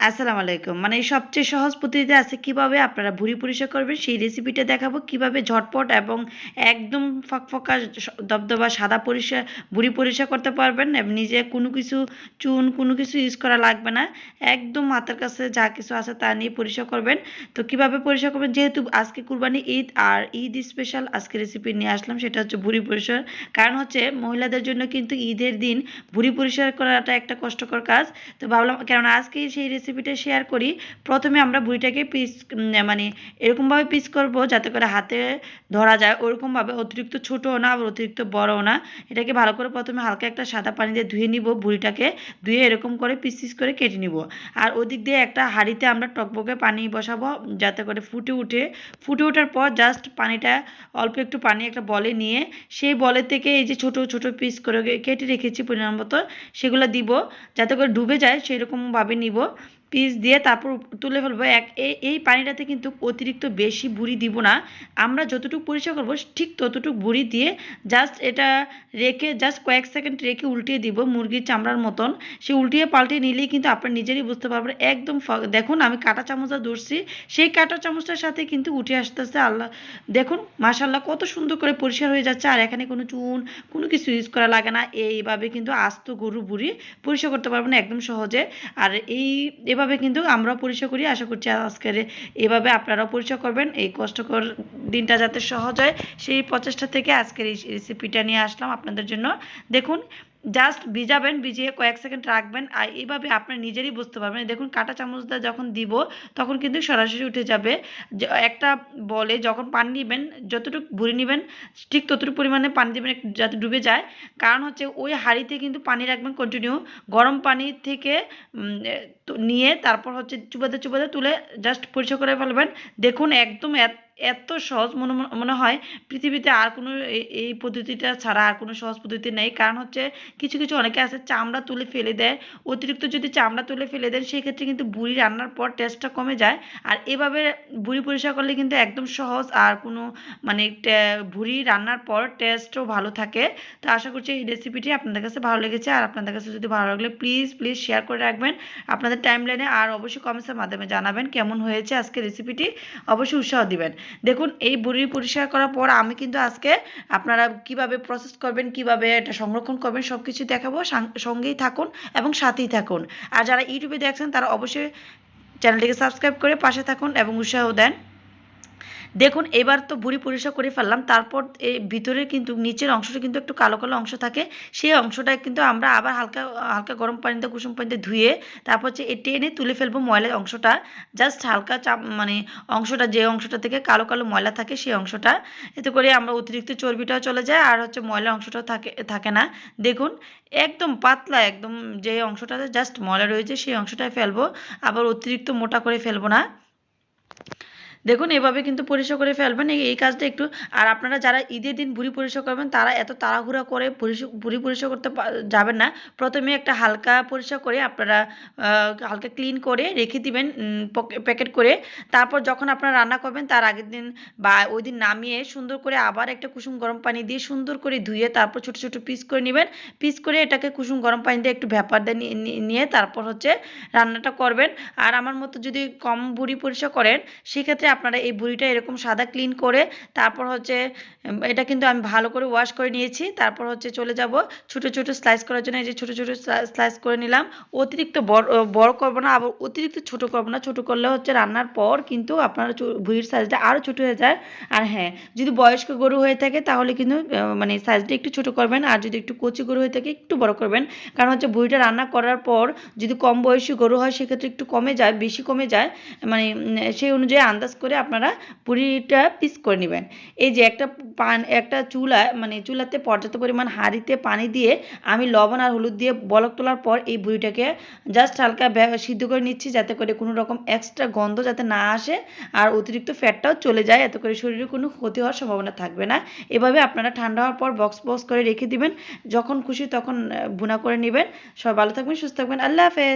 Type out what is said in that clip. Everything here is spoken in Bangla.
আসসালামু আলাইকুম। মানে সবচেয়ে সহজ পদ্ধতিতে আছে কীভাবে আপনারা ভুঁড়ি পরিষ্কার করবেন, সেই রেসিপিটা দেখাবো। কীভাবে ঝটপট এবং একদম ফকফকা দবদবা সাদা পরিষ্কার, ভুঁড়ি পরিষ্কার করতে পারবেন নিজে কোনো কিছু চুন, কোনো কিছু ইউজ করা লাগবে না। একদম হাতের কাছে যা কিছু আছে তা নিয়ে পরিষ্কার করবেন। তো কীভাবে পরিষ্কার করবেন? যেহেতু আজকে কুরবানি ঈদ আর ঈদ স্পেশাল আজকে রেসিপি নিয়ে আসলাম, সেটা হচ্ছে ভুঁড়ি পরিষ্কার। কারণ হচ্ছে মহিলাদের জন্য কিন্তু ঈদের দিন ভুঁড়ি পরিষ্কার করাটা একটা কষ্টকর কাজ। তো ভাবলাম কেননা আজকে সেই রেসিপিটা শেয়ার করি। প্রথমে আমরা ভুঁড়িটাকে পিস মানে এরকমভাবে পিস করব যাতে করে হাতে ধরা যায়। ওরকমভাবে, অতিরিক্ত ছোটও না, আবার অতিরিক্ত বড়ও না। এটাকে ভালো করে প্রথমে হালকা একটা সাদা পানি দিয়ে ধুয়ে নিব ভুঁড়িটাকে ধুয়ে এরকম করে পিস পিস করে কেটে নিব। আর ওদিক দিয়ে একটা হাঁড়িতে আমরা টকবকে পানি বসাবো, যাতে করে ফুটে উঠে। ফুটে ওঠার পর জাস্ট পানিটা, অল্প একটু পানি একটা বলে নিয়ে, সেই বলের থেকে এই যে ছোট ছোট পিস করে কেটে রেখেছি পরিমাণ মতো, সেগুলো দিব। যাতে করে ডুবে যায় সেরকমভাবে নিব। পিস দিয়ে তারপর তুলে ফেলব। এক এই পানিটাতে কিন্তু অতিরিক্ত বেশি বুড়ি দিব না। আমরা যতটুকু পরিষ্কার করব, ঠিক ততটুকু বুড়ি দিয়ে জাস্ট এটা রেখে জাস্ট কয়েক সেকেন্ড রেখে উল্টিয়ে দিব মুরগির চামড়ার মতন। সে উল্টিয়ে পাল্টিয়ে নিলেই কিন্তু আপনার নিজেরই বুঝতে পারবেন। একদম দেখুন, আমি কাঁটা চামচটা ধরছি। সেই কাঁটা চামচটার সাথে কিন্তু উঠে আসতেছে আল্লাহ। দেখুন মাশাল্লাহ কত সুন্দর করে পরিষ্কার হয়ে যাচ্ছে। আর এখানে কোনো চুন, কোনো কিছু ইউজ করা লাগে না। এইভাবে কিন্তু আস্ত গরু বুড়ি পরিষ্কার করতে পারবেন একদম সহজে। আর এই এভাবে কিন্তু আমরাও পরিচয় করি। আশা করছি আজকের এভাবে আপনারাও পরিচয় করবেন। এই কষ্টকর দিনটা যাতে সহজ হয়, সেই প্রচেষ্টা থেকে আজকের এই রেসিপিটা নিয়ে আসলাম। আপনাদের জন্য দেখুন জাস্ট ভিজাবেন, ভিজিয়ে কয়েক সেকেন্ড রাখবেন, আর এইভাবে আপনার নিজেরই বুঝতে পারবেন। দেখুন, কাঁটা চামচটা যখন দিব, তখন কিন্তু সরাসরি উঠে যাবে। একটা বলে যখন পানি নেবেন, যতটুকু ভরে নেবেন, ঠিক ততটুকু পরিমাণে পানি দেবেন যাতে ডুবে যায়। কারণ হচ্ছে, ওই হাঁড়িতে কিন্তু পানি রাখবেন কন্টিনিউ গরম পানি থেকে নিয়ে তারপর হচ্ছে চুবাতে চুবাতে তুলে জাস্ট পরিষ্কার করে ফেলবেন। দেখুন, একদম এত- এত সহজ মনে মনে হয় পৃথিবীতে আর কোনো এই- পদ্ধতিটা ছাড়া আর কোনো সহজ পদ্ধতি নেই। কারণ হচ্ছে কিছু কিছু অনেকে আছে চামড়া তুলে ফেলে দেয়। অতিরিক্ত যদি চামড়া তুলে ফেলে দেন সেই ক্ষেত্রে কিন্তু বুড়ি রান্নার পর টেস্টটা কমে যায়। আর এভাবে বুড়ি পরিষ্কার করলে কিন্তু একদম সহজ আর কোনো মানে ভুড়ি রান্নার পর টেস্টও ভালো থাকে। তো আশা করছি এই রেসিপিটি আপনাদের কাছে ভালো লেগেছে। আর আপনাদের কাছে যদি ভালো লাগলে প্লিজ প্লিজ শেয়ার করে রাখবেন। আপনাদের টাইম লাইনে আর অবশ্যই কমেন্টসের মাধ্যমে জানাবেন কেমন হয়েছে আজকে রেসিপিটি অবশ্যই উৎসাহ দিবেন। দেখুন, এই বুড়ি পরিষ্কার করার পর আমি কিন্তু আজকে আপনারা কীভাবে প্রসেস করবেন, কীভাবে এটা সংরক্ষণ করবেন সব কিছু দেখাবো সঙ্গেই থাকুন এবং সাথেই থাকুন। আর যারা ইউটিউবে দেখছেন, তারা অবশ্যই চ্যানেলটিকে সাবস্ক্রাইব করে পাশে থাকুন এবং উৎসাহ দেন। দেখুন, এবার তো বুড়ি পরিষ্কার করে ফেললাম, তারপর এই ভিতরে কিন্তু নিচের অংশটা কিন্তু একটু কালো কালো অংশ থাকে, সেই অংশটা কিন্তু আমরা আবার হালকা হালকা গরম পানিতে, কুসুম পানিতে ধুয়ে তারপর হচ্ছে টেনে তুলে ফেলব ময়লার অংশটা জাস্ট হালকা চাপ মানে অংশটা, যে অংশটা থেকে কালো কালো ময়লা থাকে সেই অংশটা, এতে করে আমরা অতিরিক্ত চর্বিটাও চলে যায় আর হচ্ছে ময়লা অংশটাও থাকে থাকে না। দেখুন, একদম পাতলা, একদম যে অংশটাতে জাস্ট ময়লা রয়েছে সেই অংশটায় ফেলব, আবার অতিরিক্ত মোটা করে ফেলব না। দেখুন, এভাবে কিন্তু পরিষ্কার করে ফেলবেন। এই কাজটা একটু, আর আপনারা যারা ঈদের দিন ভুঁড়ি পরিষ্কার করবেন, তারা এত তাড়াহুড়া করে ভুঁড়ি পরিষ্কার করতে যাবেন না। প্রথমে একটা হালকা পরিষ্কার করে আপনারা হালকা ক্লিন করে রেখে দিবেন প্যাকেট করে। তারপর যখন আপনারা রান্না করবেন, তার আগের দিন বা ওই দিন নামিয়ে সুন্দর করে আবার একটা কুসুম গরম পানি দিয়ে সুন্দর করে ধুয়ে তারপর ছোট ছোট পিস করে নেবেন। পিস করে এটাকে কুসুম গরম পানি দিয়ে একটু ভ্যাপার দিয়ে নিয়ে- তারপর হচ্ছে রান্নাটা করবেন। আর আমার মতো যদি কম ভুঁড়ি পরিষ্কার করেন, সেক্ষেত্রে আপনারা এই ভুঁড়িটা এরকম সাদা ক্লিন করে তারপর হচ্ছে এটা কিন্তু আমি ভালো করে ওয়াশ করে নিয়েছি। তারপর হচ্ছে চলে যাব ছোট ছোট স্লাইস করার জন্য। এই যে ছোট ছোট স্লাইস করে নিলাম। অতিরিক্ত বড় বড় করব না, আবার অতিরিক্ত ছোট করব না। ছোট করলে হচ্ছে রান্নার পর কিন্তু আপনার ভুঁড়ির সাইজটা আরও ছোট হয়ে যায়। আর হ্যাঁ যদি বয়স্ক গরু হয়ে থাকে তাহলে কিন্তু মানে সাইজটা একটু ছোট করবেন। আর যদি একটু কচি গরু হয়ে থাকে একটু বড় করবেন। কারণ হচ্ছে ভুঁড়িটা রান্না করার পর যদি কম বয়সী গরু হয়, সেক্ষেত্রে একটু কমে যায়, বেশি কমে যায়। মানে সেই অনুযায়ী আন্দাজ করে আপনারা পুরিটা পিস করে নেবেন। এই যে একটা পান, একটা চুলা মানে চুলাতে পর্যাপ্ত পরিমাণ হাঁড়িতে পানি দিয়ে আমি লবণ আর হলুদ দিয়ে বলক তোলার পর এই বুড়িটাকে জাস্ট হালকা সিদ্ধ করে নিচ্ছি যাতে করে কোনো রকম এক্সট্রা গন্ধ যাতে না আসে আর অতিরিক্ত ফ্যাটটাও চলে যায়। এত করে শরীরে কোনো ক্ষতি হওয়ার সম্ভাবনা থাকবে না। এভাবে আপনারা ঠান্ডা হওয়ার পর বক্স বক্স করে রেখে দিবেন। যখন খুশি তখন ভুনা করে নেবেন। সব ভালো থাকবেন, সুস্থ থাকবেন। আল্লাহ হাফেজ।